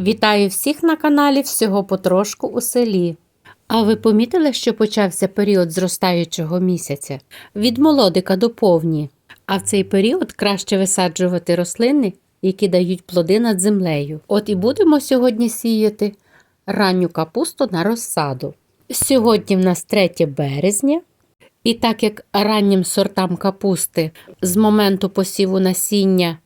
Вітаю всіх на каналі Всього потрошку у селі. А ви помітили, що почався період зростаючого місяця? Від молодика до повні. А в цей період краще висаджувати рослини, які дають плоди над землею. От і будемо сьогодні сіяти ранню капусту на розсаду. Сьогодні в нас 3 березня. І так як раннім сортам капусти з моменту посіву насіння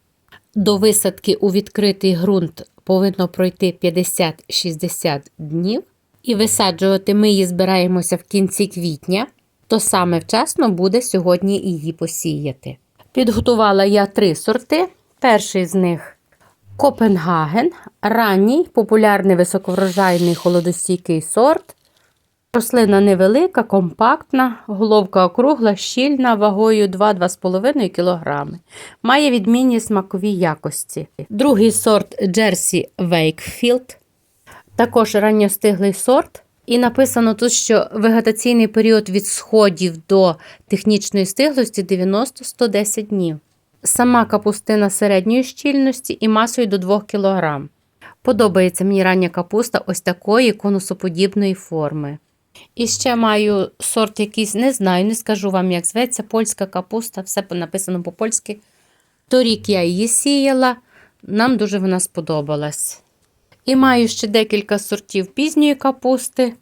до висадки у відкритий ґрунт повинно пройти 50-60 днів, і висаджувати ми її збираємося в кінці квітня, то саме вчасно буде сьогодні її посіяти. Підготувала я три сорти. Перший з них Копенгаген, ранній, популярний високоврожайний холодостійкий сорт. Рослина невелика, компактна, головка округла, щільна, вагою 2-2,5 кг. Має відмінні смакові якості. Другий сорт Джерсі Вейкфілд. Також ранньостиглий сорт. І написано тут, що вегетаційний період від сходів до технічної стиглості 90-110 днів. Сама капустина середньої щільності і масою до 2 кг. Подобається мені рання капуста ось такої конусоподібної форми. І ще маю сорт якийсь, не знаю, не скажу вам, як зветься, польська капуста, все написано по-польськи. Торік я її сіяла, нам дуже вона сподобалась. І маю ще декілька сортів пізньої капусти.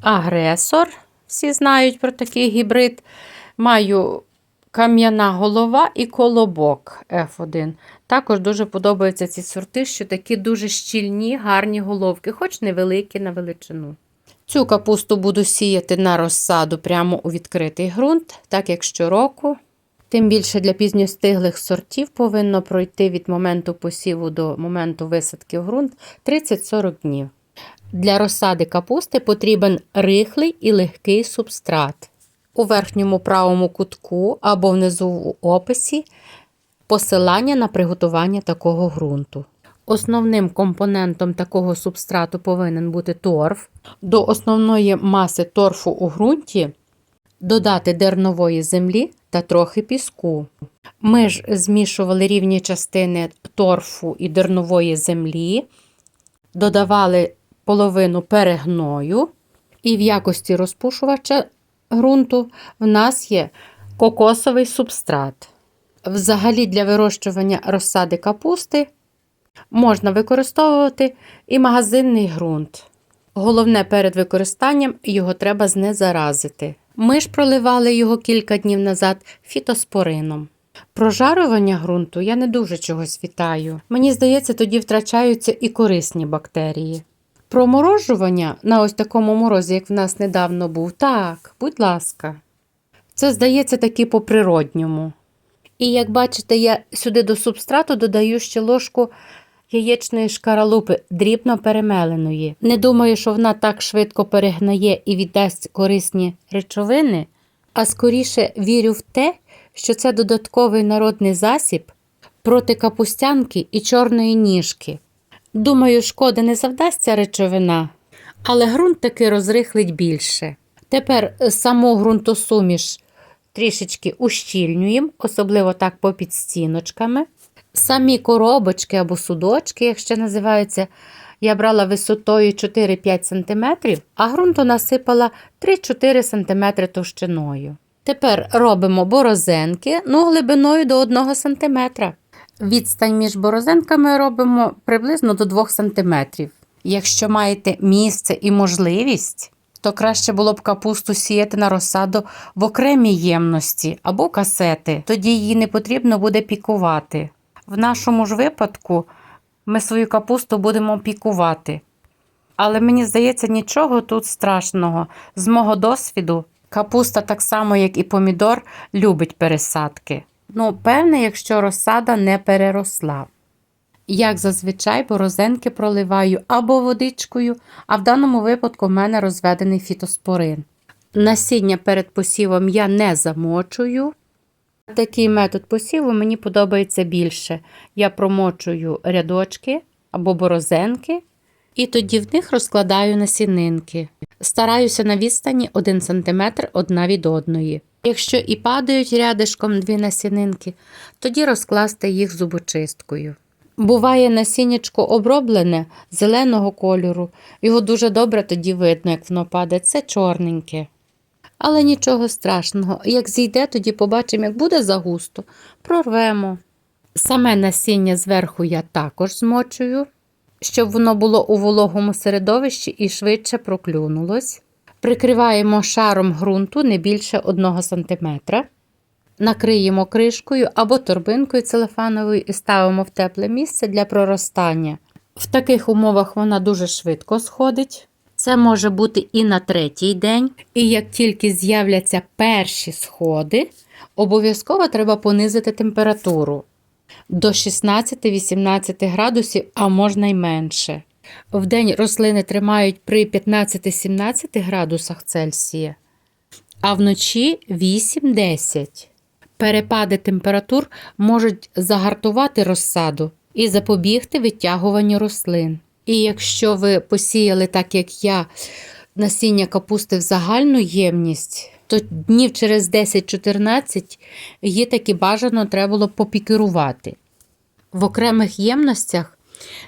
Агресор, всі знають про такий гібрид. Маю кам'яна голова і колобок F1. Також дуже подобаються ці сорти, що такі дуже щільні, гарні головки, хоч невеликі на величину. Цю капусту буду сіяти на розсаду прямо у відкритий ґрунт, так як щороку. Тим більше для пізньостиглих сортів повинно пройти від моменту посіву до моменту висадки в ґрунт 30-40 днів. Для розсади капусти потрібен рихлий і легкий субстрат. У верхньому правому кутку або внизу в описі посилання на приготування такого ґрунту. Основним компонентом такого субстрату повинен бути торф. До основної маси торфу у ґрунті додати дернової землі та трохи піску. Ми ж змішували рівні частини торфу і дернової землі, додавали половину перегною, і в якості розпушувача ґрунту в нас є кокосовий субстрат. Взагалі, для вирощування розсади капусти можна використовувати і магазинний ґрунт. Головне перед використанням його треба знезаразити. Ми ж проливали його кілька днів назад фітоспорином. Прожарювання ґрунту я не дуже чогось вітаю. Мені здається, тоді втрачаються і корисні бактерії. Проморожування на ось такому морозі, як в нас недавно був, так, будь ласка. Це здається таки по-природньому. І як бачите, я сюди до субстрату додаю ще ложку яєчної шкаралупи, дрібно перемеленої. Не думаю, що вона так швидко перегнає і віддасть корисні речовини, а скоріше вірю в те, що це додатковий народний засіб проти капустянки і чорної ніжки. Думаю, шкоди не завдасться речовина, але ґрунт таки розрихлить більше. Тепер саму ґрунтосуміш трішечки ущільнюємо, особливо так попід стіночками. Самі коробочки або судочки, як ще називаються, я брала висотою 4-5 см, а ґрунту насипала 3-4 см товщиною. Тепер робимо борозенки ну, глибиною до 1 см. Відстань між борозенками робимо приблизно до 2 см. Якщо маєте місце і можливість, то краще було б капусту сіяти на розсаду в окремій ємності або касети, тоді її не потрібно буде пікувати. В нашому ж випадку ми свою капусту будемо пікувати. Але мені здається, нічого тут страшного. З мого досвіду, капуста, так само, як і помідор, любить пересадки. Ну, певне, якщо розсада не переросла. Як зазвичай, борозенки проливаю або водичкою, а в даному випадку в мене розведений фітоспорин. Насіння перед посівом я не замочую. Такий метод посіву мені подобається більше. Я промочую рядочки або борозенки, і тоді в них розкладаю насінинки. Стараюся на відстані 1 см одна від одної. Якщо і падають рядишком дві насінинки, тоді розкласти їх зубочисткою. Буває насіннячко оброблене зеленого кольору. Його дуже добре тоді видно, як воно падає. Це чорненьке. Але нічого страшного. Як зійде, тоді побачимо, як буде загусто, прорвемо. Саме насіння зверху я також змочую, щоб воно було у вологому середовищі і швидше проклюнулось. Прикриваємо шаром ґрунту не більше 1 см. Накриємо кришкою або торбинкою целефановою і ставимо в тепле місце для проростання. В таких умовах вона дуже швидко сходить. Це може бути і на третій день. І як тільки з'являться перші сходи, обов'язково треба понизити температуру до 16-18 градусів, а можна й менше. Вдень рослини тримають при 15-17 градусах Цельсія, а вночі 8-10. Перепади температур можуть загартувати розсаду і запобігти витягуванню рослин. І якщо ви посіяли, так як я, насіння капусти в загальну ємність, то днів через 10-14 її таки бажано треба було попікірувати. В окремих ємностях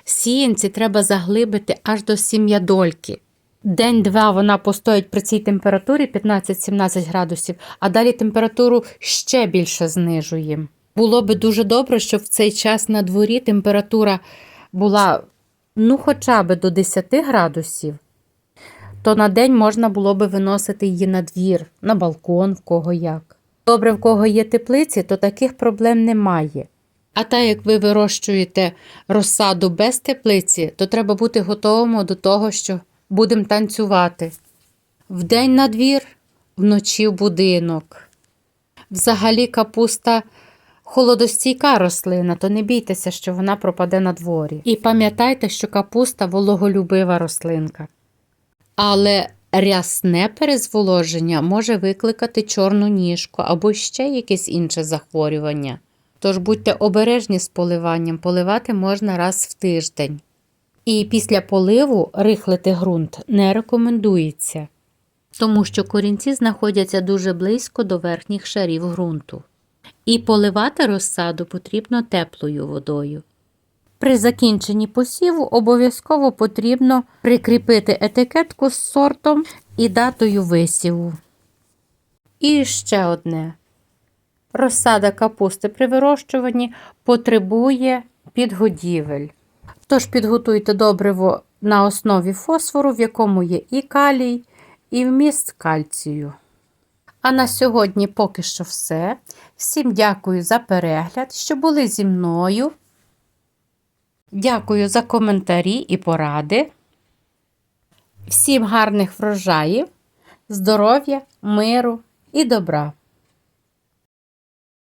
сіянці треба заглибити аж до сім'ядольки. День-два вона постоїть при цій температурі 15-17 градусів, а далі температуру ще більше знижуємо. Було би дуже добре, щоб в цей час на дворі температура була ну хоча б до 10 градусів, то на день можна було би виносити її на двір, на балкон, в кого як. Добре, в кого є теплиці, то таких проблем немає. А так як ви вирощуєте розсаду без теплиці, то треба бути готовим до того, що будемо танцювати. Вдень на двір, вночі в будинок. Взагалі капуста холодостійка рослина, то не бійтеся, що вона пропаде на дворі. І пам'ятайте, що капуста вологолюбива рослинка. Але рясне перезволоження може викликати чорну ніжку або ще якесь інше захворювання. Тож будьте обережні з поливанням, поливати можна раз в тиждень. І після поливу рихлити ґрунт не рекомендується, тому що корінці знаходяться дуже близько до верхніх шарів ґрунту. І поливати розсаду потрібно теплою водою. При закінченні посіву обов'язково потрібно прикріпити етикетку з сортом і датою висіву. І ще одне. Розсада капусти при вирощуванні потребує підгодівель. Тож підготуйте добриво на основі фосфору, в якому є і калій, і вміст кальцію. А на сьогодні поки що все. Всім дякую за перегляд, що були зі мною. Дякую за коментарі і поради. Всім гарних врожаїв, здоров'я, миру і добра!